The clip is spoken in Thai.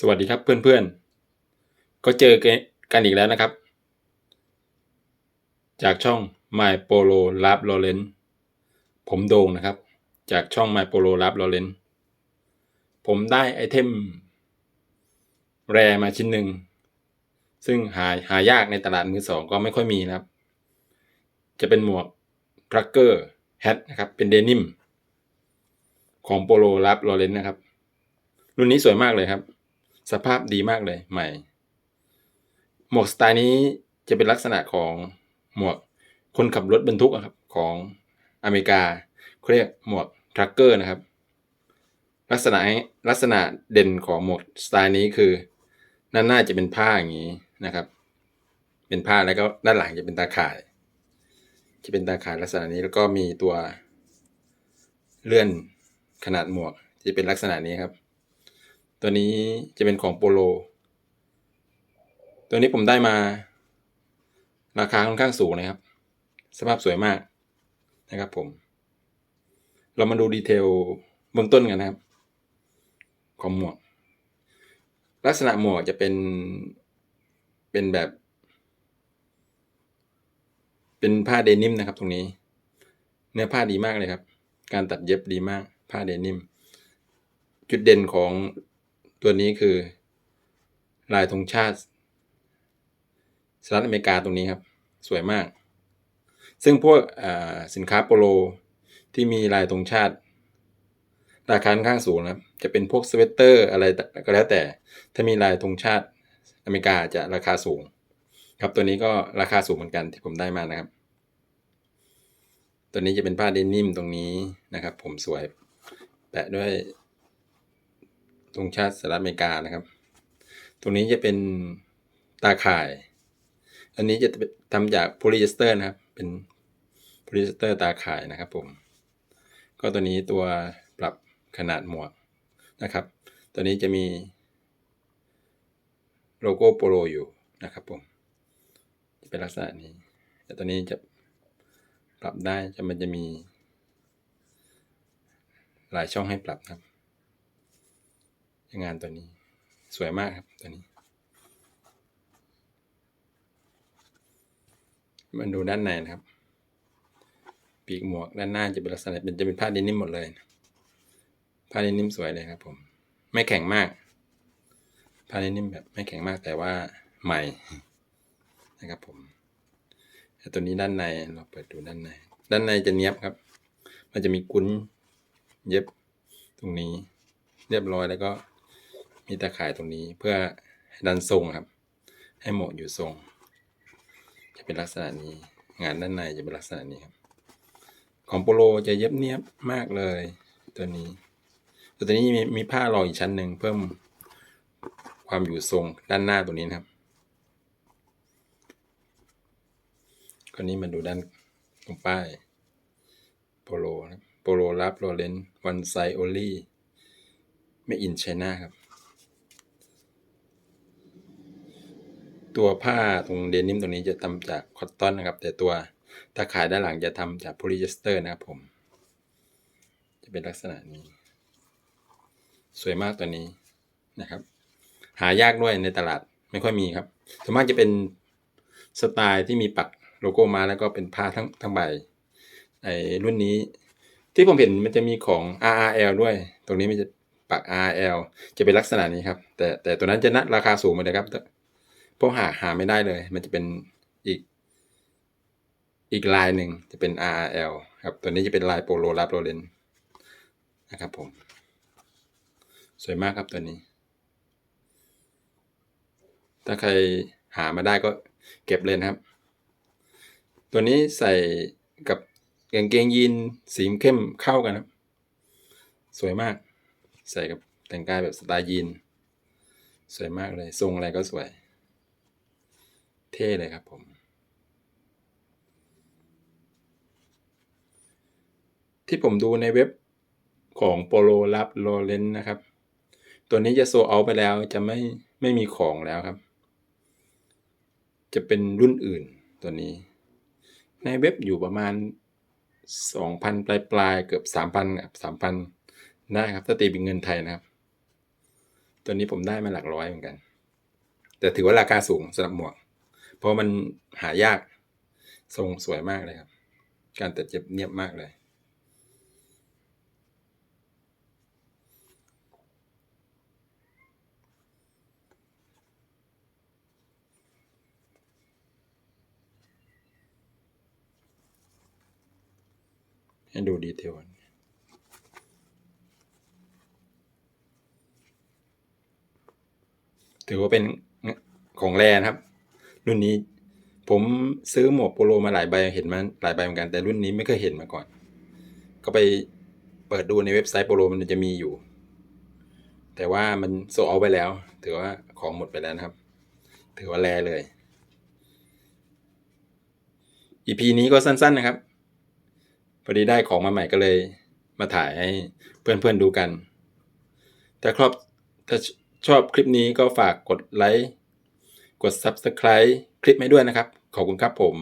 สวัสดีครับเพื่อนๆ ก็เจอกันอีกแล้วนะครับ จากช่อง My Polo Lab Lawrence ผมโด่งนะครับ จากช่อง My Polo Lab Lawrence ผมได้ไอเทม แรมาชิ้นหนึ่ง ซึ่งหาหายากในตลาดมือสองก็ไม่ค่อยมีนะครับ จะเป็นหมวกทรัคเกอร์แฮทนะครับ เป็นเดนิม ของโปโลรับลอเรนนะครับ รุ่นนี้สวยมากเลยครับ สภาพดีมากเลยใหม่ หมวกสไตล์นี้จะเป็นลักษณะของหมวกคนขับรถบรรทุกอะครับของอเมริกาเขาเรียกหมวกทรัคเกอร์นะครับ ลักษณะลักษณะเด่นของหมวกสไตล์นี้คือด้านหน้าจะเป็นผ้าอย่างนี้นะครับ เป็นผ้าแล้วก็ด้านหลังจะเป็นตาข่าย จะเป็นตาข่ายลักษณะนี้แล้วก็มีตัวเลื่อนขนาดหมวกจะเป็นลักษณะนี้ครับ ตัวนี้จะเป็นของโปโล ตัวนี้ผมได้มา ราคาค่อนข้างสูงนะครับ สภาพสวยมากนะครับผม เรามาดูดีเทลเบื้องต้นกันนะครับ ของหมวก ลักษณะหมวกจะเป็น เป็นแบบ เป็นผ้าเดนิมนะครับ ตรงนี้ เนื้อผ้าดีมากเลยครับ การตัดเย็บดีมาก ผ้าเดนิม จุดเด่นของ ตัวนี้คือ ลายธงชาติสหรัฐอเมริกาตรงนี้ครับ สวยมาก ซึ่งพวกสินค้าโปโลที่มีลายธงชาติ ราคาค่อนข้างสูงนะครับจะเป็นพวกสเวตเตอร์อะไรก็แล้วแต่ ถ้ามีลายธงชาติอเมริกาจะราคาสูง ครับตัวนี้ก็ราคาสูงเหมือนกันที่ผมได้มานะครับ ตัวนี้จะเป็นผ้าเดนิมตรงนี้นะครับ ผมสวย แปะด้วย ธงชาติสหรัฐอเมริกานะครับ ตรงนี้จะเป็นตาข่าย อันนี้จะทำจากโพลีเอสเตอร์นะครับ เป็นโพลีเอสเตอร์ตาข่ายนะครับผม ก็ตัวนี้ตัวปรับขนาดหมวกนะครับ ตัวนี้จะมีโลโก้โปโลอยู่นะครับผม จะเป็นลักษณะนี้ แต่ตัวนี้จะปรับได้จะมันจะมีหลายช่องให้ปรับครับ งานตัวนี้ สวยมากครับตัวนี้ มันดูด้านในนะครับ ปีกหมวกด้านหน้าจะเป็นลักษณะเป็นจะเป็นผ้าดินนิ่มหมดเลย ผ้าดินนิ่มสวยเลยครับผม ไม่แข็งมาก ผ้าดินนิ่มแบบไม่แข็งมากแต่ว่าใหม่นะครับผมตัวนี้ด้านในเราเปิดดูด้านใน ด้านในจะเนี้ยบครับ มันจะมีกุ้นเย็บตรงนี้เรียบร้อยแล้วก็ มีตะข่ายตรงนี้เพื่อดันทรงครับ ให้หมวกอยู่ทรง จะเป็นลักษณะนี้ งานด้านในจะเป็นลักษณะนี้ครับ ของโปโลจะเย็บเนียบมากเลยตัวนี้ตัวนี้มีมีผ้ารองอีกชั้นหนึ่งเพิ่มความอยู่ทรงด้านหน้าตัวนี้นะครับคนนี้มาดูด้านตรงป้ายโปโลนะโปโลรับโรเลนวันไซโอลี่ไม่อินไชน่าครับ ตัวผ้าตรงเดนิมตรงนี้จะทำจากคอตตอนนะครับ แต่ตัวตาข่ายด้านหลังจะทำจากโพลีเอสเตอร์นะครับผม จะเป็นลักษณะนี้ สวยมากตัวนี้นะครับ หายากด้วยในตลาดไม่ค่อยมีครับส่วนมากจะเป็นสไตล์ที่มีปักโลโก้มาแล้วก็เป็นผ้าทั้งทั้งใบไอ้รุ่นนี้ ที่ผมเห็นมันจะมีของ RRL ด้วย ตรงนี้มันจะปัก RRL จะเป็นลักษณะนี้ครับ แต่แต่ตัวนั้นจะนัดราคาสูงไปเลยครับ พวกหาหาไม่ได้เลย มันจะเป็นอีก อีกลายหนึ่งจะเป็น RRL ครับ ตัวนี้จะเป็นลายโปโลรับโรเลนนะครับผม สวยมากครับตัวนี้ ถ้าใครหามาได้ก็เก็บเลยนะครับ ตัวนี้ใส่กับกางเกงยีนสีเข้มเข้ากันครับ สวยมาก ใส่กับแต่งกายแบบสไตล์ยีน สวยมากเลย ทรงอะไรก็สวย เท่เลยครับผมที่ผมดูในเว็บของโปโลรับโรเลนนะครับ ตัวนี้จะโซเอาไปแล้วจะไม่ไม่มีของแล้วครับ จะเป็นรุ่นอื่นตัวนี้ ในเว็บอยู่ประมาณ 2,000 ปลายปลายเกือบ 3,000ครับ3,000ได้ครับถ้าตีเป็นเงินไทยนะครับ ตัวนี้ผมได้มาหลักร้อยเหมือนกัน แต่ถือว่าราคาสูงสำหรับหมวก เพราะมันหายากทรงสวยมากเลยครับ การตัดเจ็บเนียบมากเลย ให้ดูดีเทลถือว่าเป็นของแรนะครับ รุ่นนี้ ผมซื้อหมวกโปโลมาหลายใบเห็นมาหลายใบเหมือนกันแต่รุ่นนี้ไม่เคยเห็นมาก่อน ก็ไปเปิดดูในเว็บไซต์โปโลมันจะมีอยู่ แต่ว่ามันโซเอาไปแล้ว ถือว่าของหมดไปแล้วนะครับ ถือว่าแรเลย EP นี้ก็สั้น ๆนะครับพอดีได้ของมาใหม่ก็เลยมาถ่ายให้เพื่อนๆดูกัน ถ้าครอบถ้าชอบคลิปนี้ก็ฝากกดไลค์ กด Subscribe คลิปให้ด้วยนะครับ ขอบคุณครับผม